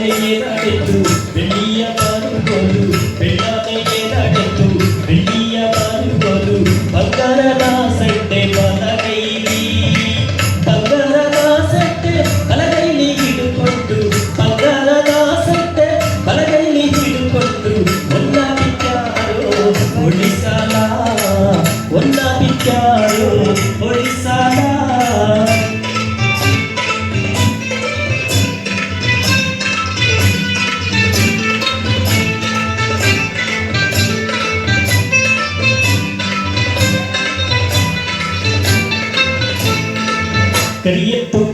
Hallelujah.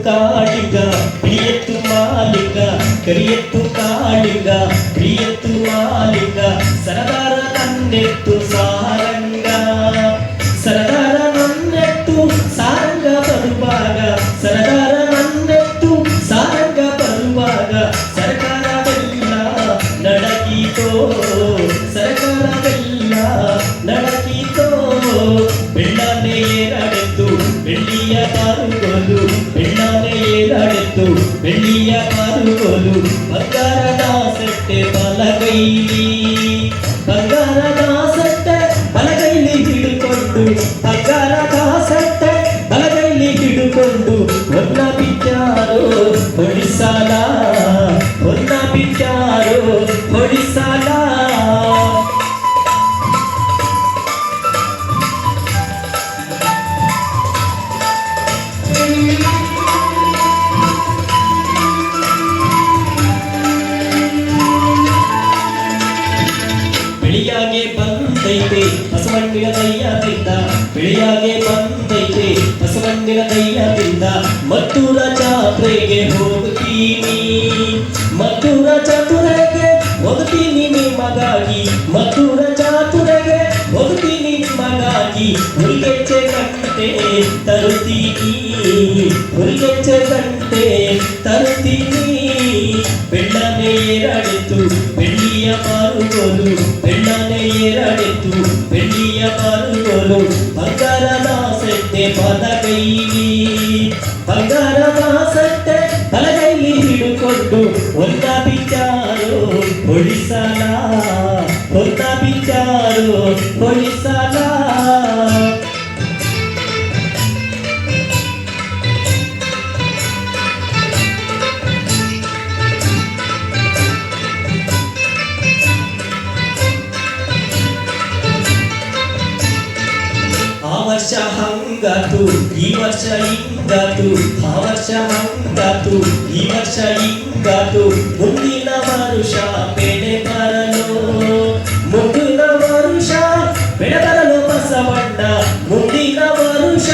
ಕಾಳಿಗ ಪ್ರಿಯತ್ತು ಮಾಲಿಕ ಕರಿಯತ್ತು ಕಾಳಿಗ ಪ್ರಿಯತ್ತು ಮಾಲಿಕ ಸರದಾರ ನನ್ನೆತ್ತು ಸಾರಂಗ ಪಾರುಗೋಲು ಬಂಗಾರದ ಸೆಟ್ಟೆ ಬಲಗೈಲಿ ಬಂಗಾರದ ಸೆಟ್ಟೆ ಬಲಗೈಲಿ ಹಿಡಿಕೊಂಡು ಬಂಗಾರದ ಬಸವಣ್ಣಿನ ದಯ್ಯದಿಂದ ಬೆಳಿಯಾಗೆ ಬಂದೈತೆ, ಬಸವಣ್ಣಿನ ದಯ್ಯದಿಂದ ಮತ್ತೂರ ಜಾತ್ರೆಗೆ ಹೋಗ್ತೀನಿ, ಮತ್ತೂರ ಚಾತುರೆಗೆ ಹೋಗ್ತೀನಿ ನಿಮಗಾಗಿ. ಮತ್ತೂರ ಚಾತುರೆಗೆ ಹೋಗ್ತೀನಿ ನಿಮಗಾಗಿ. ಹುಲ್ಗೆಚ್ಚೆ ಗಂಟೆ ತರುತ್ತೀನಿ ಹುಲ್ಗೆಚ್ಚೆ ಗಂಟೆ ತರುತ್ತೀನಿ. ಬೆಳ್ಳನೆ ಏರಾಡಿತು ಬೆಳ್ಳಿಯ ಮಾರುಗೋಲು, ಬೆಳ್ಳನೆ ಏರಾಡಿತು ಬೆಳ್ಳಿಯ ಮಾರುಗೋಲು ಬಂಗಾರದ ಸೆಟ್ಟೆ ಬಲಗೈಲಿ ಬಂಗಾರದ ಸೆಟ್ಟೆ ಬಲಗೈಲಿ ಹಿಡುಕೊಂಡು ಒಂದ ಬಿಚ್ಚಾರೋ ಹೊಳಿಸಲ ಒಂದ ಬಿಚ್ಚಾರೋ ಹೊಳಿಸಲ ವರ್ಷ ಹಂಗಾತು ಈ ವರ್ಷ ಹಿಂಗಾತು ಆ ವರ್ಷ ಹಂಗಾತು ಈ ವರ್ಷ ಹಿಂಗಾತು ಮುಂದಿನ ವರುಷ ಬೆಳೆ ಬರಲು ಮುಂದಿನ ವರುಷ ಬೆಳೆ ಬರಲು ಬಸವಣ್ಣ ಮುಂದಿನ ವರುಷ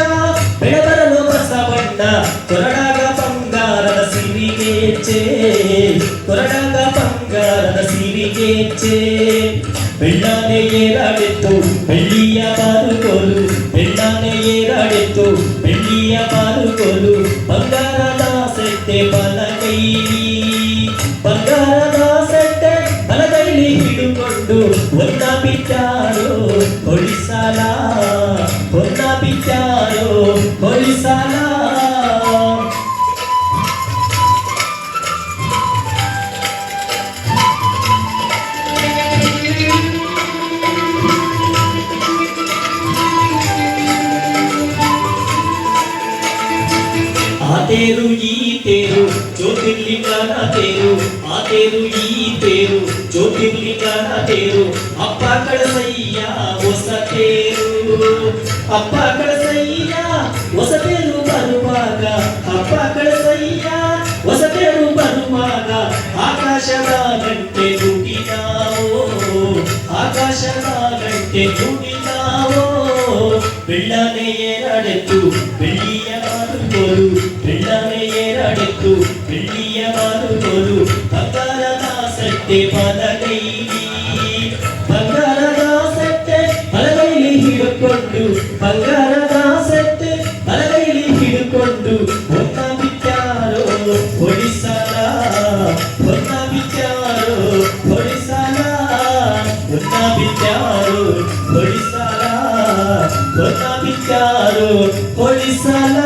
ಬೆಳೆ ಬರಲು ಬಸವಣ್ಣ ಕೊರಡಾಗ ಬಂಗಾರದ ಸಿರಿಗೆಚ್ಚೆ ಕೊರಡಾಗ ಬಂಗಾರದ ಸಿರಿಗೆಚ್ಚೆ ಬೆಳ್ಳಾನೆ ಏರಾಡಿತ್ತು ಬೆಳ್ಳಿಯ ಬಾರುಗೋಲು ಬೆಳ್ಳಾನೆ ಏರಾಡಿತ್ತು ಬೆಳ್ಳಿಯ ಬಾರುಗೋಲು ಬಂಗಾರದ ಸೆಟ್ಟೆ ಬಲಗೈಲಿ ಬಂಗಾರದ ಸೆಟ್ಟೆ ಬಲಗೈಲಿ ಹಿಡುಕೊಂಡು ಒಂದ ಬಿಚ್ಚಾರೋ ಆ ತೇರು ಈ ತೇರು ಜ್ಯೋತಿರ್ಲಿಂಗನ ತೇರು ಆ ತೇರು ಈ ತೇರು ಜ್ಯೋತಿರ್ಲಿಂಗನ ತೇರು ಅಪ್ಪ ಕಳಸಯ್ಯ ಹೊಸ ತೇರು ಅಪ್ಪ ಕಳಸಯ್ಯ ಹೊಸ ತೇರು ಬರುವಾಗ ಅಪ್ಪ ಕಳಸಯ್ಯ ಹೊಸ ತೇರು ಬರುವಾಗ ಆಕಾಶದ ಗಂಟೆ ನುಡಿದಾವೋ ಆಕಾಶದ ಗಂಟೆ ನುಡಿದಾವೋ ಬೆಳ್ಳನೆ ಏರಾಡೆತ್ತು ಬೆಳ್ಳಿಯ ಮಾರುಗೋಲು ಬೆಳ್ಳನೆ ಏರಾಡೆತ್ತು ಬೆಳ್ಳಿಯ ಮಾರುಗೋಲು ಬಂಗಾರದ ಸಟ್ಟೆ ಬಲಗೈಲಿ ಬಂಗಾರದ ಸಟ್ಟೆ ಬಲಗೈಲಿ ಹಿಡುಕೊಂಡು ಬಂಗಾರದ ಸಟ್ಟೆ ಬಲಗೈಲಿ ಹಿಡುಕೊಂಡು ಹೊತ್ತ ಬಿಚ್ಚಾರೋ ಹೊಡಿಸಲ ಹೊತ್ತ ಬಿಚ್ಚಾರೋ ಹೊಡಿಸಲ ಹೊತ್ತ ಬಿಚ್ಚಾರೋ ಹೊಡಿಸಲ ಹೊತ್ತ ಬಿಚ್ಚಾರೋ ಹೊಡಿಸಲ